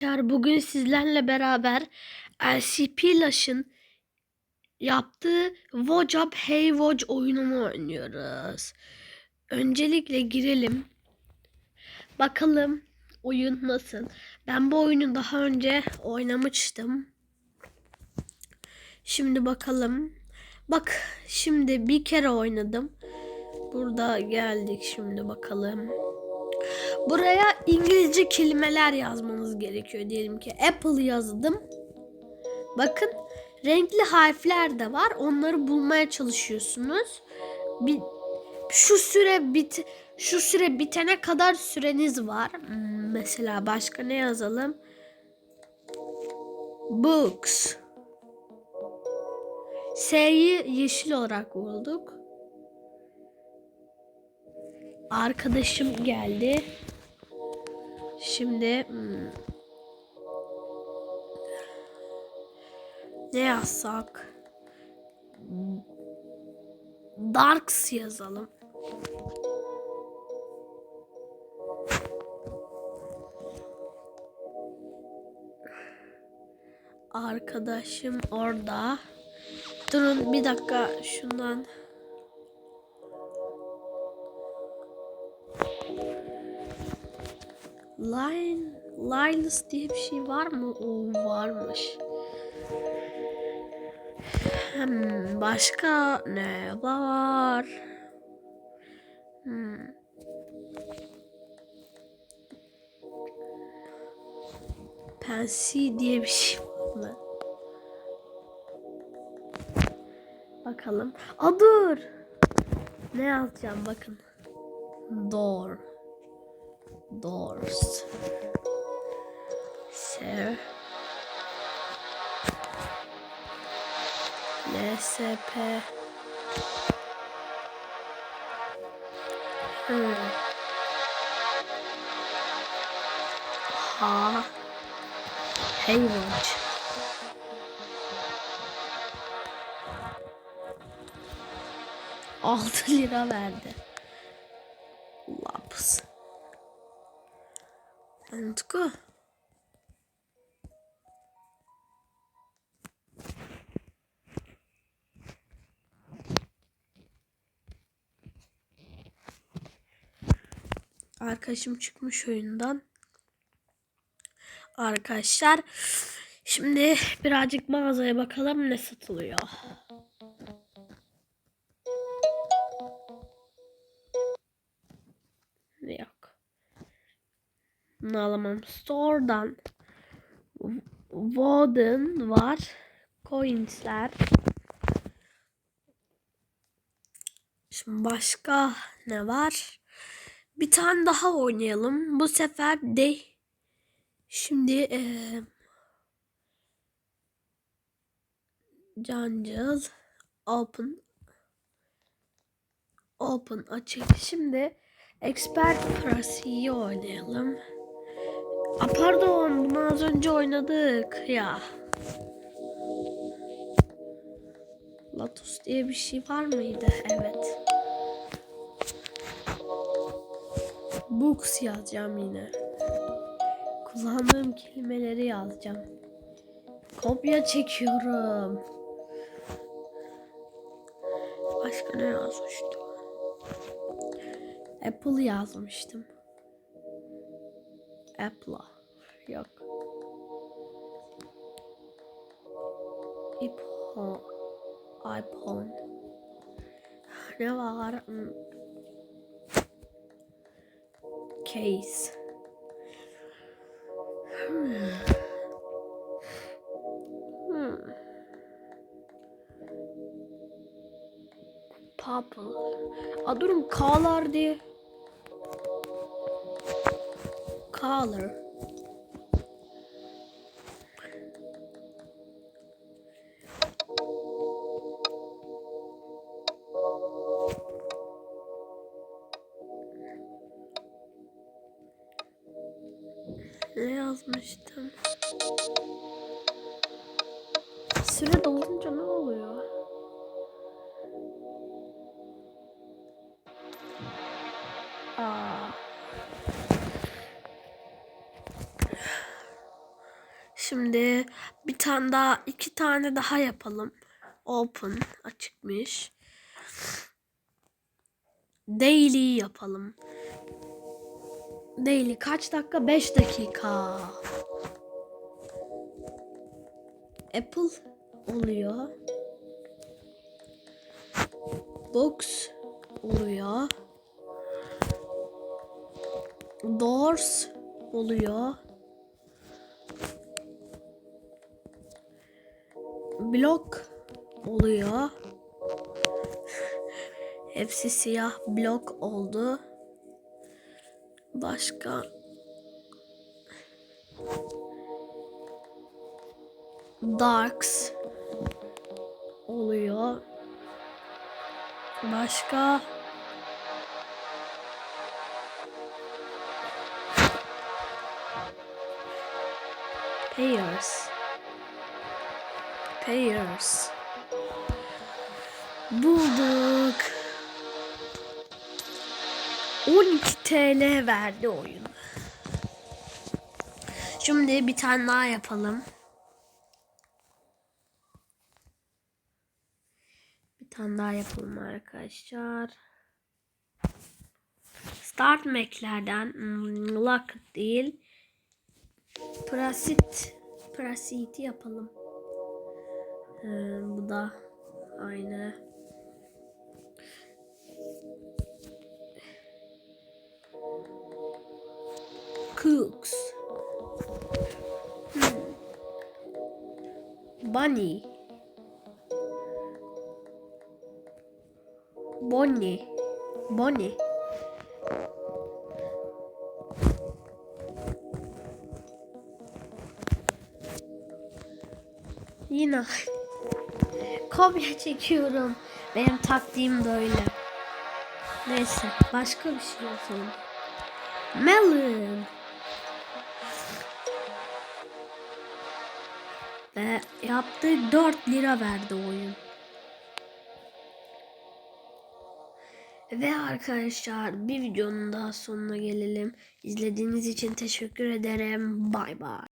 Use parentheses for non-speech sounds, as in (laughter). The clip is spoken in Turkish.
arkadaşlar bugün sizlerle beraber LCP Lash'ın yaptığı Up Hey Watch oyununu oynuyoruz. Öncelikle girelim. Bakalım oyun nasıl. Ben bu oyunu daha önce oynamıştım. Şimdi bakalım. Bak şimdi bir kere oynadım. Burada geldik şimdi bakalım. Buraya İngilizce kelimeler yazmanız gerekiyor. Diyelim ki Apple yazdım. Bakın renkli harfler de var. Onları bulmaya çalışıyorsunuz. Bir, şu süre bit şu süre bitene kadar süreniz var. Hmm, Mesela başka ne yazalım? Books. S'yi yeşil olarak bulduk. Arkadaşım geldi. Şimdi hmm, ne yazsak? Darks yazalım. Arkadaşım orada. Durun bir dakika şundan. Linus diye bir şey var mı? O varmış. Hmm, başka ne var? Hmm. Pensi diye bir şey var mı? Bakalım. Aa dur. Ne yazacağım bakın. Door. Doors. Ser. LSP. Hmm. Ha. Haywatch. Altı lira verdi. Laps. Utku. Arkadaşım çıkmış oyundan. Arkadaşlar şimdi birazcık mağazaya bakalım ne satılıyor. Bunu alamam. Store'dan Warden var. Coinsler. Şimdi başka ne var? Bir tane daha oynayalım. Bu sefer de şimdi eee Cancıl Open Open açık. Şimdi Expert Prasi'yi oynayalım. A pardon bunu az önce oynadık ya. Lotus diye bir şey var mıydı? Evet. Books yazacağım yine. Kullandığım kelimeleri yazacağım. Kopya çekiyorum. Başka ne yazmıştım? Apple yazmıştım. Apple'a. Yok. iPhone. iPhone. Ne var? Hmm. Case. Hmm. Hmm. Purple. Aa, durun K'lar diye. Color. Ne yazmıştım? Süre dolunca ne oluyor? Şimdi bir tane daha iki tane daha yapalım. Open açıkmış. Daily yapalım. Daily kaç dakika? 5 dakika. Apple oluyor. Box oluyor. Doors oluyor. Blok oluyor. Hepsi siyah blok oldu. Başka Darks oluyor. Başka Payers Payers Bulduk. 12 TL verdi oyun. Şimdi bir tane daha yapalım. Bir tane daha yapalım arkadaşlar. Start Mac'lerden hmm, Lock değil. Prasit Prasit'i yapalım. Ee, bu da aynı. Cooks. Hmm. Bunny. Bonnie. Bonnie. Yine (laughs) kopya çekiyorum. Benim taktiğim böyle. Neyse başka bir şey yapalım. Melon. Ve yaptığı 4 lira verdi oyun. Ve arkadaşlar bir videonun daha sonuna gelelim. İzlediğiniz için teşekkür ederim. Bay bay.